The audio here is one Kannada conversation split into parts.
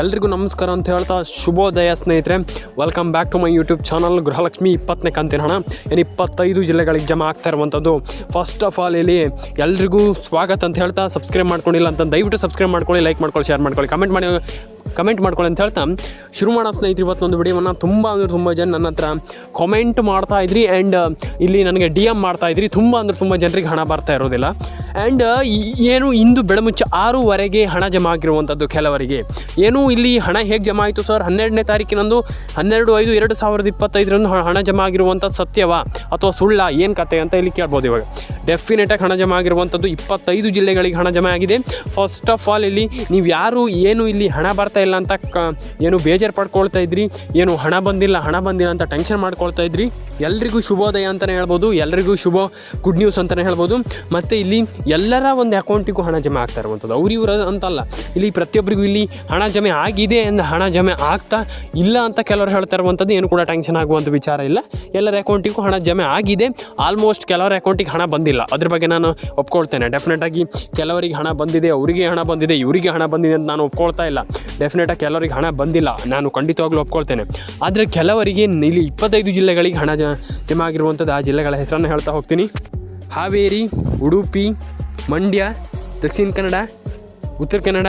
ಎಲ್ರಿಗೂ ನಮಸ್ಕಾರ ಅಂತ ಹೇಳ್ತಾ ಶುಭೋದಯ, ಸ್ನೇಹಿತರೆ. Welcome back to my YouTube channel Gruhalakshmi ಇಪ್ಪತ್ತನೇ ಕಂತಿನ ಹಣ. ಏನು ಇಪ್ಪತ್ತೈದು ಜಿಲ್ಲೆಗಳಿಗೆ ಜಮಾ ಆಗ್ತಾ ಇರುವಂಥದ್ದು. ಫಸ್ಟ್ ಆಫ್ ಆಲ್ ಇಲ್ಲಿ ಎಲ್ರಿಗೂ ಸ್ವಾಗತ ಅಂತ ಹೇಳ್ತಾ ಸಬ್ಸ್ಕ್ರೈಬ್ ಮಾಡ್ಕೊಂಡಿಲ್ಲ ಅಂತ ದಯವಿಟ್ಟು ಸಬ್ಸ್ಕ್ರೈಬ್ ಮಾಡ್ಕೊಳ್ಳಿ ಲೈಕ್ ಮಾಡ್ಕೊಳ್ಳಿ ಶೇರ್ ಮಾಡ್ಕೊಳ್ಳಿ ಕಮೆಂಟ್ ಮಾಡಿ ಕಮೆಂಟ್ ಮಾಡ್ಕೊಳ್ಳಿ ಅಂತ ಹೇಳ್ತಾ. ಶುರು ಮಾಡೋ ಸ್ನೇಹಿತರು, ಇವತ್ತೊಂದು ವಿಡಿಯೋವನ್ನು. ತುಂಬ ಅಂದರೆ ತುಂಬ ಜನ ನನ್ನ ಹತ್ರ ಕಾಮೆಂಟ್ ಮಾಡ್ತಾ ಇದ್ರಿ ಆ್ಯಂಡ್ ಇಲ್ಲಿ ನನಗೆ ಡಿ ಎಂ ಮಾಡ್ತಾ ಇದ್ರಿ. ತುಂಬ ಅಂದರೆ ತುಂಬ ಜನರಿಗೆ ಹಣ ಬರ್ತಾ ಇರೋದಿಲ್ಲ. ಆ್ಯಂಡ್ ಏನು ಇಂದು ಬೆಳಮುಚ್ಚ ಆರೂವರೆಗೆ ಹಣ ಜಮಾ ಆಗಿರುವಂಥದ್ದು ಕೆಲವರಿಗೆ. ಏನು ಇಲ್ಲಿ ಹಣ ಹೇಗೆ ಜಮಾ ಆಯಿತು ಸರ್? ಹನ್ನೆರಡನೇ ತಾರೀಕಿನಂದು ಹನ್ನೆರಡು ಐದು ಎರಡು ಸಾವಿರದ ಇಪ್ಪತ್ತೈದರಂದು ಹಣ ಜಮಾ ಆಗಿರುವಂಥ ಸತ್ಯವಾ? ಅಥವಾ ಸುಳ್ಳ, ಏನು ಕತೆ ಅಂತ ಇಲ್ಲಿ ಕೇಳ್ಬೋದು ಇವಾಗ. ಡೆಫಿನೆಟಾಗಿ ಹಣ ಜಮಾ ಆಗಿರುವಂಥದ್ದು ಇಪ್ಪತ್ತೈದು ಜಿಲ್ಲೆಗಳಿಗೆ ಹಣ ಜಮಾ ಆಗಿದೆ ಫಸ್ಟ್ ಆಫ್ ಆಲ್ ಇಲ್ಲಿ ನೀವು ಯಾರು, ಏನು ಇಲ್ಲಿ ಹಣ ಬರ್ತಾ ಇಲ್ಲ ಅಂತ ಕ, ಏನು ಬೇಜಾರು ಪಡ್ಕೊಳ್ತಾ ಇದ್ರಿ? ಏನು ಹಣ ಬಂದಿಲ್ಲ ಹಣ ಬಂದಿಲ್ಲ ಅಂತ ಟೆನ್ಷನ್ ಮಾಡ್ಕೊಳ್ತಾ ಇದ್ರಿ? ಎಲ್ರಿಗೂ ಶುಭೋದಯ ಅಂತಲೇ ಹೇಳ್ಬೋದು, ಎಲ್ರಿಗೂ ಶುಭ ಗುಡ್ ನ್ಯೂಸ್ ಅಂತಲೇ ಹೇಳ್ಬೋದು. ಮತ್ತು ಇಲ್ಲಿ ಎಲ್ಲರ ಒಂದು ಅಕೌಂಟಿಗೂ ಹಣ ಜಮೆ ಆಗ್ತಾ ಇರುವಂಥದ್ದು. ಅವ್ರಿವ್ರ ಅಂತಲ್ಲ, ಇಲ್ಲಿ ಪ್ರತಿಯೊಬ್ಬರಿಗೂ ಇಲ್ಲಿ ಹಣ ಜಮೆ ಆಗಿದೆ ಎಂದು ಹಣ ಜಮೆ ಆಗ್ತಾ ಇಲ್ಲ ಅಂತ ಕೆಲವರು ಹೇಳ್ತಾ ಇರುವಂಥದ್ದು ಏನು ಕೂಡ ಟೆನ್ಷನ್ ಆಗುವಂಥ ವಿಚಾರ ಇಲ್ಲ. ಎಲ್ಲರ ಅಕೌಂಟಿಗೂ ಹಣ ಜಮೆ ಆಗಿದೆ. ಆಲ್ಮೋಸ್ಟ್ ಕೆಲವರ ಅಕೌಂಟಿಗೆ ಹಣ ಬಂದಿಲ್ಲ. ಅದ್ರ ಬಗ್ಗೆ ನಾನು ಒಪ್ಕೊಳ್ತೇನೆ. ಡೆಫಿನೆಟಾಗಿ ಕೆಲವರಿಗೆ ಹಣ ಬಂದಿದೆ, ಅವರಿಗೆ ಹಣ ಬಂದಿದೆ, ಇವರಿಗೆ ಹಣ ಬಂದಿದೆ ಅಂತ ನಾನು ಒಪ್ಕೊಳ್ತಾ ಇಲ್ಲ. ಡೆಫಿನೆಟಾಗಿ ಕೆಲವರಿಗೆ ಹಣ ಬಂದಿಲ್ಲ. ನಾನು ಖಂಡಿತವಾಗ್ಲೂ ಒಪ್ಕೊಳ್ತೇನೆ. ಆದರೆ ಕೆಲವರಿಗೆ ಇಲ್ಲಿ ಇಪ್ಪತ್ತೈದು ಜಿಲ್ಲೆಗಳಿಗೆ ಹಣ ಜಮಾ ಆಗಿರುವಂಥದ್ದು. ಆ ಜಿಲ್ಲೆಗಳ ಹೆಸರನ್ನು ಹೇಳ್ತಾ ಹೋಗ್ತೀನಿ. ಹಾವೇರಿ, ಉಡುಪಿ, ಮಂಡ್ಯ, ದಕ್ಷಿಣ ಕನ್ನಡ, ಉತ್ತರ ಕನ್ನಡ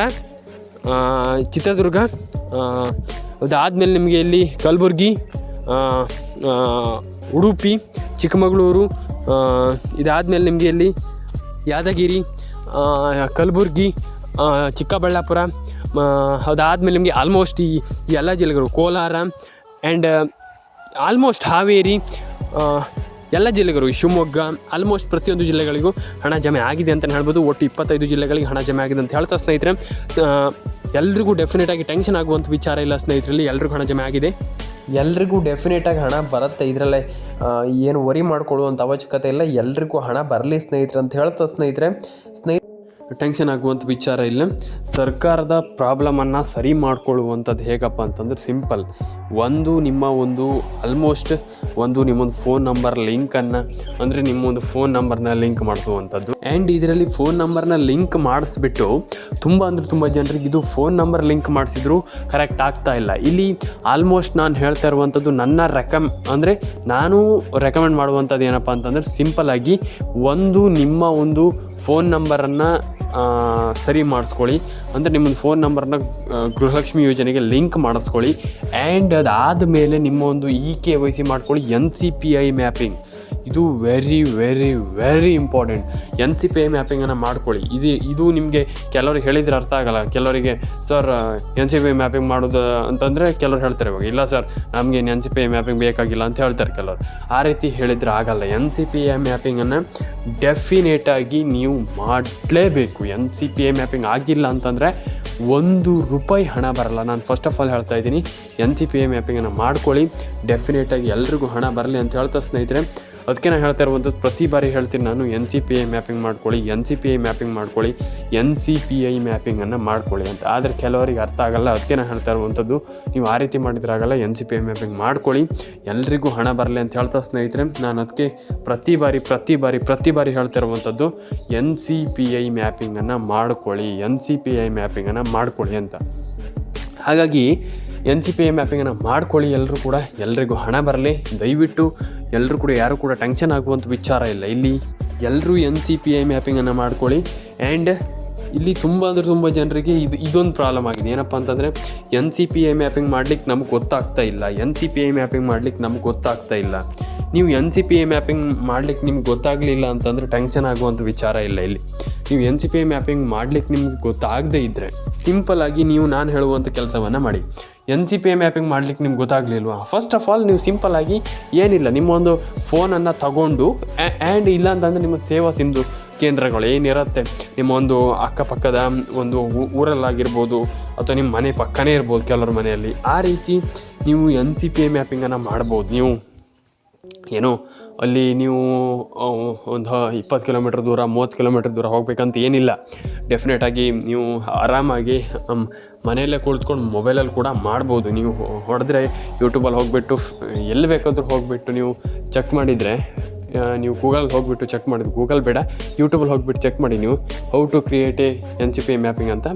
ಚಿತ್ರದುರ್ಗ ಅದಾದಮೇಲೆ ನಿಮಗೆ ಇಲ್ಲಿ ಕಲಬುರ್ಗಿ ಉಡುಪಿ, ಚಿಕ್ಕಮಗಳೂರು ಇದಾದಮೇಲೆ ನಿಮಗೆ ಇಲ್ಲಿ ಯಾದಗಿರಿ ಕಲಬುರ್ಗಿ ಚಿಕ್ಕಬಳ್ಳಾಪುರ ಅದಾದಮೇಲೆ ನಿಮಗೆ ಆಲ್ಮೋಸ್ಟ್ ಈ ಎಲ್ಲ ಜಿಲ್ಲೆಗಳು ಕೋಲಾರ ಆ್ಯಂಡ್ ಆಲ್ಮೋಸ್ಟ್ ಹಾವೇರಿ ಎಲ್ಲ ಜಿಲ್ಲೆಗಳು ಶಿವಮೊಗ್ಗ ಆಲ್ಮೋಸ್ಟ್ ಪ್ರತಿಯೊಂದು ಜಿಲ್ಲೆಗಳಿಗೂ ಹಣ ಜಮೆ ಆಗಿದೆ ಅಂತಲೇ ಹೇಳ್ಬೋದು. ಒಟ್ಟು ಇಪ್ಪತ್ತೈದು ಜಿಲ್ಲೆಗಳಿಗೆ ಹಣ ಜಮೆ ಆಗಿದೆ ಅಂತ ಹೇಳ್ತಾ ಸ್ನೇಹಿತರೆ. ಎಲ್ರಿಗೂ ಡೆಫಿನೆಟಾಗಿ ಟೆನ್ಷನ್ ಆಗುವಂಥ ವಿಚಾರ ಇಲ್ಲ ಸ್ನೇಹಿತರಲ್ಲಿ. ಎಲ್ರಿಗೂ ಹಣ ಜಮೆ ಆಗಿದೆ. ಎಲ್ರಿಗೂ ಡೆಫಿನೆಟಾಗಿ ಹಣ ಬರುತ್ತೆ. ಇದರಲ್ಲೇ ಏನು ವರಿ ಮಾಡ್ಕೊಳ್ಳುವಂಥ ಅವಶ್ಯಕತೆ ಇಲ್ಲ. ಎಲ್ರಿಗೂ ಹಣ ಬರಲಿ ಸ್ನೇಹಿತರೆ ಅಂತ ಹೇಳ್ತಾ ಸ್ನೇಹಿತರೆ. ಸ್ನೇಹಿತ ಟೆನ್ಷನ್ ಆಗುವಂಥ ವಿಚಾರ ಇಲ್ಲ. ಸರ್ಕಾರದ ಪ್ರಾಬ್ಲಮನ್ನು ಸರಿ ಮಾಡ್ಕೊಳ್ಳುವಂಥದ್ದು ಹೇಗಪ್ಪ ಅಂತಂದ್ರೆ ಸಿಂಪಲ್ ಒಂದು ನಿಮ್ಮ ಒಂದು ಆಲ್ಮೋಸ್ಟ್ ಒಂದು ನಿಮ್ಮೊಂದು ಫೋನ್ ನಂಬರ್ ಲಿಂಕನ್ನು ಅಂದರೆ ನಿಮ್ಮೊಂದು ಫೋನ್ ನಂಬರ್ನ ಲಿಂಕ್ ಮಾಡಿಸುವಂಥದ್ದು ಆ್ಯಂಡ್ ಇದರಲ್ಲಿ ಫೋನ್ ನಂಬರ್ನ ಲಿಂಕ್ ಮಾಡಿಸ್ಬಿಟ್ಟು ತುಂಬ ಅಂದರೆ ತುಂಬ ಜನರಿಗೆ ಇದು ಫೋನ್ ನಂಬರ್ ಲಿಂಕ್ ಮಾಡಿಸಿದ್ರು ಕರೆಕ್ಟ್ ಆಗ್ತಾ ಇಲ್ಲ. ಇಲ್ಲಿ ಆಲ್ಮೋಸ್ಟ್ ನಾನು ಹೇಳ್ತಾ ಇರುವಂಥದ್ದು ನನ್ನ ರೆಕಮ್ ಅಂದರೆ ನಾನು ರೆಕಮೆಂಡ್ ಮಾಡುವಂಥದ್ದು ಏನಪ್ಪ ಅಂತಂದರೆ ಸಿಂಪಲ್ ಆಗಿ ಒಂದು ನಿಮ್ಮ ಒಂದು ಫೋನ್ ನಂಬರನ್ನು ಸರಿ ಮಾಡಿಸ್ಕೊಳ್ಳಿ. ಅಂದರೆ ನಿಮ್ಮೊಂದು ಫೋನ್ ನಂಬರನ್ನ ಗೃಹಲಕ್ಷ್ಮಿ ಯೋಜನೆಗೆ ಲಿಂಕ್ ಮಾಡಿಸ್ಕೊಳ್ಳಿ. ಆ್ಯಂಡ್ ಅದಾದ ಮೇಲೆ ನಿಮ್ಮ ಒಂದು ಇ ಕೆ ವೈ ಸಿ ಮಾಡ್ಕೊಳ್ಳಿ N C P I mapping ಇದು very very very important N C P I ಮ್ಯಾಪಿಂಗನ್ನು ಮಾಡ್ಕೊಳ್ಳಿ. ಇದು ಇದು ನಿಮಗೆ ಕೆಲವ್ರಿಗೆ ಹೇಳಿದ್ರೆ ಅರ್ಥ ಆಗಲ್ಲ. ಕೆಲವರಿಗೆ, sir N C P I mapping ಮಾಡೋದು ಅಂತಂದರೆ ಕೆಲವ್ರು ಹೇಳ್ತಾರೆ ಇವಾಗ. ಇಲ್ಲ, ಸರ್, ನಮಗೆ N C P I mapping ಬೇಕಾಗಿಲ್ಲ ಅಂತ ಹೇಳ್ತಾರೆ ಕೆಲವರು. ಆ ರೀತಿ ಹೇಳಿದ್ರೆ ಆಗಲ್ಲ. ಎನ್ ಸಿ ಪಿ ಐ ಮ್ಯಾಪಿಂಗನ್ನು ಡೆಫಿನೇಟಾಗಿ ನೀವು ಮಾಡಲೇಬೇಕು. N C P I mapping ಆಗಿಲ್ಲ ಅಂತಂದರೆ ಒಂದು ರೂಪಾಯಿ ಹಣ ಬರಲ್ಲ. ನಾನು ಫಸ್ಟ್ ಆಫ್ ಆಲ್ ಹೇಳ್ತಾ ಇದ್ದೀನಿ ಎನ್ ಸಿ ಪಿ ಐ ಮ್ಯಾಪಿಂಗನ್ನು ಮಾಡ್ಕೊಳ್ಳಿ. ಡೆಫಿನೇಟಾಗಿ ಎಲ್ರಿಗೂ ಹಣ ಬರಲಿ ಅಂತ ಹೇಳ್ತಾ ಸ್ನೇಹಿತರೆ ಅದಕ್ಕೆ ನಾನು ಹೇಳ್ತಾ ಇರುವಂಥದ್ದು, ಪ್ರತಿ ಬಾರಿ ಹೇಳ್ತೀನಿ ನಾನು N C P I mapping ಮಾಡ್ಕೊಳ್ಳಿ N C P I mapping ಮಾಡ್ಕೊಳ್ಳಿ ಎನ್ ಸಿ ಪಿ ಐ ಮ್ಯಾಪಿಂಗನ್ನು ಮಾಡ್ಕೊಳ್ಳಿ ಅಂತ. ಆದರೆ ಕೆಲವರಿಗೆ ಅರ್ಥ ಆಗಲ್ಲ, ಅದಕ್ಕೆ ನಾನು ಹೇಳ್ತಾ ಇರುವಂಥದ್ದು, ನೀವು ಆ ರೀತಿ ಮಾಡಿದ್ರಾಗಲ್ಲ N C P I mapping ಮಾಡ್ಕೊಳ್ಳಿ. ಎಲ್ರಿಗೂ ಹಣ ಬರಲಿ ಅಂತ ಹೇಳ್ತಾ ಸ್ನೇಹಿತರೆ, ನಾನು ಅದಕ್ಕೆ ಪ್ರತಿ ಬಾರಿ ಪ್ರತಿ ಬಾರಿ ಪ್ರತಿ ಬಾರಿ ಹೇಳ್ತಾ ಇರುವಂಥದ್ದು ಎನ್ ಸಿ ಪಿ ಐ ಮ್ಯಾಪಿಂಗನ್ನು ಮಾಡ್ಕೊಳ್ಳಿ ಎನ್ ಸಿ ಪಿ ಐ ಮ್ಯಾಪಿಂಗನ್ನು ಮಾಡ್ಕೊಳ್ಳಿ ಅಂತ. ಹಾಗಾಗಿ ಎನ್ ಸಿ ಪಿ ಎ ಮ್ಯಾಪಿಂಗನ್ನು ಮಾಡ್ಕೊಳ್ಳಿ. ಎಲ್ಲರೂ ಕೂಡ ಎಲ್ರಿಗೂ ಹಣ ಬರಲಿ. ದಯವಿಟ್ಟು ಎಲ್ಲರೂ ಕೂಡ ಯಾರು ಕೂಡ ಟೆನ್ಷನ್ ಆಗುವಂಥ ವಿಚಾರ ಇಲ್ಲ. ಇಲ್ಲಿ ಎಲ್ಲರೂ ಎನ್ ಸಿ ಪಿ ಐ ಮ್ಯಾಪಿಂಗನ್ನು ಮಾಡ್ಕೊಳ್ಳಿ. ಆ್ಯಂಡ್ ಇಲ್ಲಿ ತುಂಬ ಅಂದರೆ ತುಂಬ ಜನರಿಗೆ ಇದು ಇದೊಂದು ಪ್ರಾಬ್ಲಮ್ ಆಗಿದೆ. ಏನಪ್ಪ ಅಂತಂದರೆ N C P I mapping ಮಾಡ್ಲಿಕ್ಕೆ ನಮ್ಗೆ ಗೊತ್ತಾಗ್ತಾ ಇಲ್ಲ. N C P I mapping ಮಾಡ್ಲಿಕ್ಕೆ ನಮ್ಗೆ ಗೊತ್ತಾಗ್ತಾ ಇಲ್ಲ. ನೀವು N C P I mapping ಮಾಡ್ಲಿಕ್ಕೆ ನಿಮ್ಗೆ ಗೊತ್ತಾಗಲಿಲ್ಲ ಅಂತಂದರೆ ಟೆನ್ಷನ್ ಆಗುವಂಥ ವಿಚಾರ ಇಲ್ಲ ಇಲ್ಲಿ. ನೀವು N C P I mapping ಮಾಡ್ಲಿಕ್ಕೆ ನಿಮ್ಗೆ ಗೊತ್ತಾಗದೇ ಇದ್ದರೆ ಸಿಂಪಲ್ ಆಗಿ ನೀವು ನಾನು ಹೇಳುವಂಥ ಕೆಲಸವನ್ನು ಮಾಡಿ. N C P I mapping ಮಾಡ್ಲಿಕ್ಕೆ ನಿಮ್ಗೆ ಗೊತ್ತಾಗಲಿಲ್ವಾ? ಫಸ್ಟ್ ಆಫ್ ಆಲ್ ನೀವು ಸಿಂಪಲ್ ಆಗಿ ಏನಿಲ್ಲ, ನಿಮ್ಮ ಒಂದು ಫೋನನ್ನು ತಗೊಂಡು ಆ್ಯಂಡ್ ಇಲ್ಲ ಅಂತಂದರೆ ನಿಮ್ಮ ಸೇವಾ ಸಿಂಧು ಕೇಂದ್ರಗಳು ಏನಿರುತ್ತೆ? ನಿಮ್ಮ ಒಂದು ಅಕ್ಕಪಕ್ಕದ ಒಂದು ಊರಲ್ಲಾಗಿರ್ಬೋದು, ಅಥವಾ ನಿಮ್ಮ ಮನೆ ಪಕ್ಕನೇ ಇರ್ಬೋದು ಕೆಲವ್ರ ಮನೆಯಲ್ಲಿ. ಆ ರೀತಿ ನೀವು ಎನ್ ಸಿ ಪಿ ಎ ಮ್ಯಾಪಿಂಗನ್ನು ಮಾಡ್ಬೋದು ನೀವು. ಏನೋ? ಅಲ್ಲಿ ನೀವು ಒಂದು ಇಪ್ಪತ್ತು ಕಿಲೋಮೀಟ್ರ್ ದೂರ, ಮೂವತ್ತು ಕಿಲೋಮೀಟ್ರ್ ದೂರ ಹೋಗ್ಬೇಕಂತ ಏನಿಲ್ಲ. ಡೆಫಿನೆಟಾಗಿ ನೀವು ಆರಾಮಾಗಿ ಮನೆಯಲ್ಲೇ ಕುಳಿತ್ಕೊಂಡು ಮೊಬೈಲಲ್ಲಿ ಕೂಡ ಮಾಡ್ಬೋದು. ನೀವು ಹೊಡೆದ್ರೆ ಯೂಟ್ಯೂಬಲ್ಲಿ ಹೋಗಿಬಿಟ್ಟು, ಎಲ್ಲಿ ಬೇಕಾದರೂ ಹೋಗಿಬಿಟ್ಟು ನೀವು ಚೆಕ್ ಮಾಡಿದರೆ ನೀವು ಗೂಗಲ್ ಹೋಗ್ಬಿಟ್ಟು ಚೆಕ್ ಮಾಡಿದ್ರು ಗೂಗಲ್ ಬೇಡ ಯೂಟ್ಯೂಬಲ್ಲಿ ಹೋಗ್ಬಿಟ್ಟು ಚೆಕ್ ಮಾಡಿ ನೀವು how to create a N C P mapping ಅಂತ.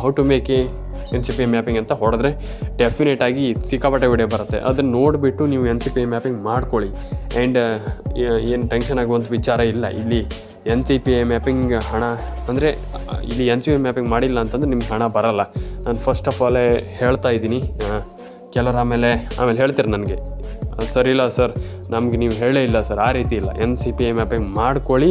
How to make a N C P mapping ಅಂತ ಹೊಡೆದ್ರೆ ಡೆಫಿನೆಟಾಗಿ ಸಿಕ್ಕಾಪಟ್ಟೆ ವಿಡಿಯೋ ಬರುತ್ತೆ. ಅದನ್ನು ನೋಡಿಬಿಟ್ಟು ನೀವು ಎನ್ ಸಿ ಪಿ ಮ್ಯಾಪಿಂಗ್ ಮಾಡ್ಕೊಳ್ಳಿ. ಆ್ಯಂಡ್ ಏನು ಟೆನ್ಷನ್ ಆಗುವಂಥ ವಿಚಾರ ಇಲ್ಲ. ಇಲ್ಲಿ N C P A mapping ಹಣ, ಅಂದರೆ, ಇಲ್ಲಿ ಎನ್ ಸಿ ಪಿ ಮ್ಯಾಪಿಂಗ್ ಮಾಡಿಲ್ಲ ಅಂತಂದ್ರೆ ನಿಮ್ಗೆ ಹಣ ಬರಲ್ಲ. ನಾನು ಫಸ್ಟ್ ಆಫ್ ಆಲೇ ಹೇಳ್ತಾ ಇದ್ದೀನಿ. ಕೆಲವ್ರು ಆಮೇಲೆ ಆಮೇಲೆ ಹೇಳ್ತೀರಿ ನನಗೆ. ಸರಿ ಇಲ್ಲ ಸರ್ ನಮ್ಗೆ ನೀವು ಹೇಳೇ ಇಲ್ಲ ಸರ್, ಆ ರೀತಿ ಇಲ್ಲ. N C P I mapping ಮಾಡ್ಕೊಳ್ಳಿ,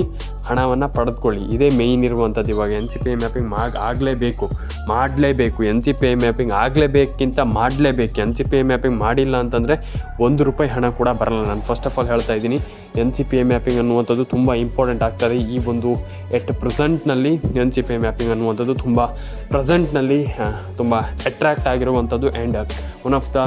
ಹಣವನ್ನು ಪಡೆದುಕೊಳ್ಳಿ. ಇದೇ ಮೇಯ್ನ್ ಇರುವಂಥದ್ದು ಇವಾಗ N C P I mapping ಮಾಡಿ ಆಗಲೇಬೇಕು. ಮಾಡಲೇಬೇಕು. N C P I mapping ಆಗಲೇಬೇಕಿಂತ ಮಾಡಲೇಬೇಕು. N C P I mapping ಮಾಡಿಲ್ಲ ಅಂತಂದರೆ ಒಂದು ರೂಪಾಯಿ ಹಣ ಕೂಡ ಬರಲ್ಲ. ನಾನು ಫಸ್ಟ್ ಆಫ್ ಆಲ್ ಹೇಳ್ತಾ ಇದ್ದೀನಿ N C P I mapping ಅನ್ನುವಂಥದ್ದು ತುಂಬ ಇಂಪಾರ್ಟೆಂಟ್ ಆಗ್ತದೆ. ಈ ಒಂದು at ಪ್ರೆಸೆಂಟ್ನಲ್ಲಿ N C P I mapping ಅನ್ನುವಂಥದ್ದು ತುಂಬ ಪ್ರೆಸೆಂಟ್ನಲ್ಲಿ ತುಂಬ ಅಟ್ರ್ಯಾಕ್ಟ್ ಆಗಿರುವಂಥದ್ದು and one of the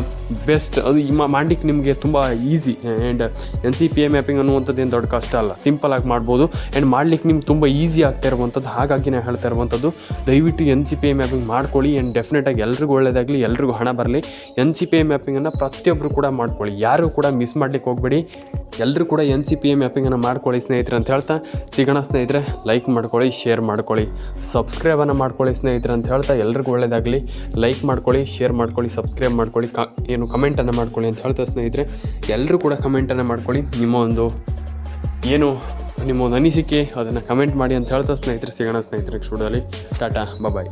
best ಅದು ಈ ಮಾಡಲಿಕ್ಕೆ ನಿಮಗೆ ತುಂಬ easy and N C P I mapping ಅನ್ನುವಂಥದ್ದು ಏನು ದೊಡ್ಡ ಕಷ್ಟ ಅಲ್ಲ. ಸಿಂಪಲಾಗಿ ಮಾಡ್ಬೋದು. ಆ್ಯಂಡ್ ಮಾಡ್ಲಿಕ್ಕೆ ನಿಮ್ಗೆ ತುಂಬ ಈಸಿ ಆಗ್ತಾ ಇರುವಂಥದ್ದು. ಹಾಗಾಗಿ ನಾನು ಹೇಳ್ತಾ ಇರುವಂಥದ್ದು, ದಯವಿಟ್ಟು N C P I mapping ಮಾಡ್ಕೊಳ್ಳಿ ಆ್ಯಂಡ್ ಡೆಫಿನೆಟಾಗಿ ಎಲ್ರಿಗೂ ಒಳ್ಳೆಯದಾಗಲಿ ಎಲ್ರಿಗೂ ಹಣ ಬರಲಿ. ಎನ್ ಸಿ ಪಿ ಐ ಮ್ಯಾಪಿಂಗನ್ನು ಪ್ರತಿಯೊಬ್ಬರು ಕೂಡ ಮಾಡ್ಕೊಳ್ಳಿ. ಯಾರು ಕೂಡ ಮಿಸ್ ಮಾಡ್ಲಿಕ್ಕೆ ಹೋಗಬೇಡಿ. ಎಲ್ಲರೂ ಕೂಡ ಎನ್ ಸಿ ಪಿ ಎ ಮ್ಯಾಪಿಂಗನ್ನು ಮಾಡ್ಕೊಳ್ಳಿ ಸ್ನೇಹಿತರೆ ಅಂತ ಹೇಳ್ತಾ, ಸಿಗೋಣ ಸ್ನೇಹಿತರೆ ಲೈಕ್ ಮಾಡ್ಕೊಳ್ಳಿ ಶೇರ್ ಮಾಡ್ಕೊಳ್ಳಿ ಸಬ್ಸ್ಕ್ರೈಬನ್ನು ಮಾಡ್ಕೊಳ್ಳಿ ಸ್ನೇಹಿತರೆ ಅಂತ ಹೇಳ್ತಾ, ಎಲ್ರಿಗೂ ಒಳ್ಳೇದಾಗಲಿ. ಲೈಕ್ ಮಾಡ್ಕೊಳ್ಳಿ ಶೇರ್ ಮಾಡ್ಕೊಳ್ಳಿ ಸಬ್ಸ್ಕ್ರೈಬ್ ಮಾಡ್ಕೊಳ್ಳಿ, ಕ, ಏನು ಕಮೆಂಟನ್ನು ಮಾಡ್ಕೊಳ್ಳಿ ಅಂತ ಹೇಳ್ತಾ ಸ್ನೇಹಿತರೆ ಎಲ್ಲರೂ ಕೂಡ ಕಮೆಂಟನ್ನು ಮಾಡ್ಕೊಳ್ಳಿ. ನಿಮ್ಮ ಒಂದು ಏನು, ನಿಮ್ಮ ಒಂದು ಅನಿಸಿಕೆ, ಅದನ್ನು ಕಮೆಂಟ್ ಮಾಡಿ ಅಂತ ಹೇಳ್ತಾ ಸ್ನೇಹಿತರೆ, ಸಿಗೋಣ ಸ್ನೇಹಿತರೆ ಸ್ಟುಡಿಯೋಲಿ ಟಾಟಾ ಬಾಯ್